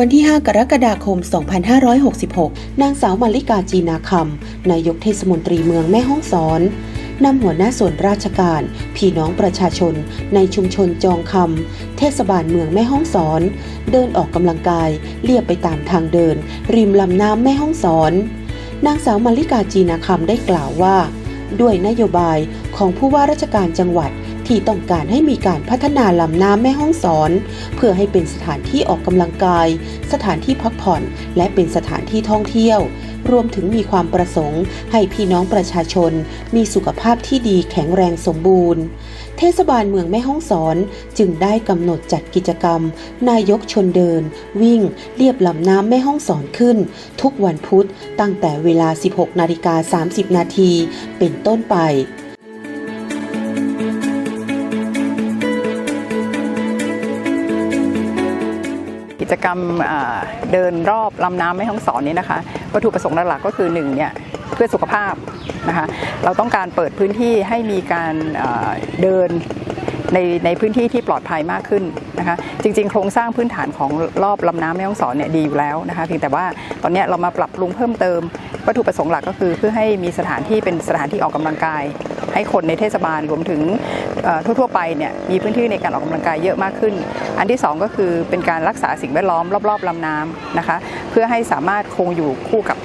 วันที่ 5 กรกฎาคม 2566 นางสาวมาริกาจีนาคำนายกเทศมนตรีเมืองแม่ฮ่องสอนนำหัวหน้าส่วนราชการ พี่น้องประชาชน ในชุมชนจองคำเทศบาลเมืองแม่ฮ่องสอน เดินออกกำลังกายเลียบไปตามทางเดิน ริมลำน้ำแม่ฮ่องสอน นางสาวมาริกาจีนาคำได้กล่าวว่า ด้วยนโยบายของผู้ว่าราชการจังหวัดที่ต้องการให้มีการพัฒนาลำน้ำแม่ห้องสอน เพื่อให้เป็นสถานที่ออกกำลังกาย สถานที่พักผ่อน และเป็นสถานที่ท่องเที่ยว รวมถึงมีความประสงค์ ให้พี่น้องประชาชน มีสุขภาพที่ดีแข็งแรงสมบูรณ์ เทศบาลเมืองแม่ฮ่องสอนจึงได้กำหนดจัดกิจกรรม นายกชนเดิน วิ่ง เรียบลำน้ำแม่ฮ่องสอนขึ้น ทุกวันพุธตั้งแต่เวลา 16 นาฬิกา 30 นาทีเป็นต้นไป กิจกรรมเดินรอบลำน้ำแม่ฮ่องสอนนี้นะคะวัตถุประสงค์หลักๆก็คือหนึ่งเนี่ยเพื่อสุขภาพนะคะเราต้องการเปิดพื้นที่ให้มีการเดิน ในในพื้นที่ที่ปลอดภัยมากขึ้นนะคะจริง ๆ โครงสร้างพื้นฐานของรอบลำน้ำแม่ฮ่องสอนเนี่ยดีอยู่แล้วนะคะเพียงแต่ว่าตอนนี้เรามาปรับปรุงเพิ่มเติม วัตถุประสงค์หลักก็คือ เพื่อให้มีสถานที่เป็นสถานที่ออกกำลังกาย ให้คนในเทศบาลรวมถึงเอ่อทั่วๆไปเนี่ยมีพื้นที่ในการออกกำลังกายเยอะมากขึ้น อันที่สองก็คือเป็นการรักษาสิ่งแวดล้อมรอบๆลำน้ำนะคะเพื่อให้สามารถคงอยู่คู่กับ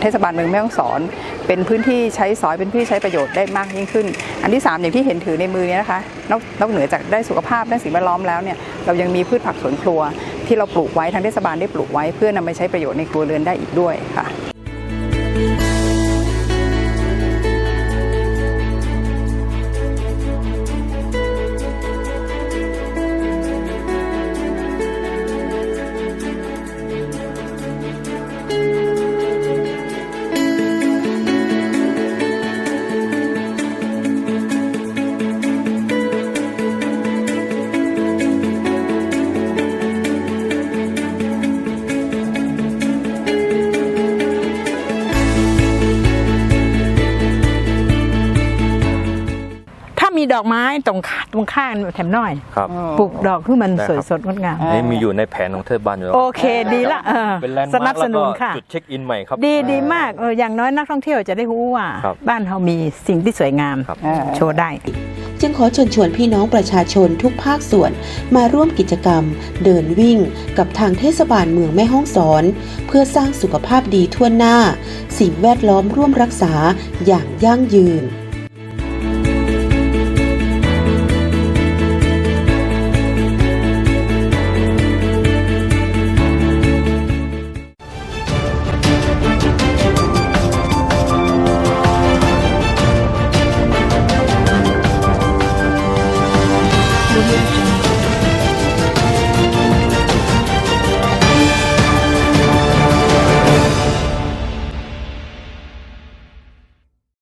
เทศบาลเมืองแม่ฮ่องสอน เป็นพื้นที่ใช้สอยเป็นพื้นที่ใช้ประโยชน์ได้มากยิ่งขึ้น อันที่สามอย่างที่เห็นถือในมือนี้นะคะนอกนอกเหนือจากได้สุขภาพด้านสิ่งแวดล้อมแล้วเนี่ยเรายังมีพืชผักสวนครัว ที่เราปลูกไว้ทางเทศบาลได้ปลูกไว้ เพื่อนำไปใช้ประโยชน์ในครัวเรือนได้อีกด้วยค่ะ มีดอกไม้ตรงข้าตรงข้างแถมหน่อย ครับ ปลูกดอกขึ้นมันได้สวยครับสดงดงามอันนี้มีอยู่ในแผนของเทศบาลอยู่แล้ว โอเคดีละเออเป็นแลนด์สมานัร์บคสแล้วนุก็นค่ะ จุดเช็คอินใหม่ครับ ดีดีมากเอออย่างน้อยนักท่องเที่ยวจะได้รู้ว่า ครับ บ้านเรามีสิ่งที่สวยงาม ครับโชว์ได้ จึงขอเชิญชวนพี่น้องประชาชนทุกภาคส่วนมาร่วมกิจกรรม เดินวิ่งกับทางเทศบาลเมืองแม่ฮ่องสอน เพื่อสร้างสุขภาพดีทั่วหน้า สิ่งแวดล้อมร่วมรักษาอย่างยั่งยืน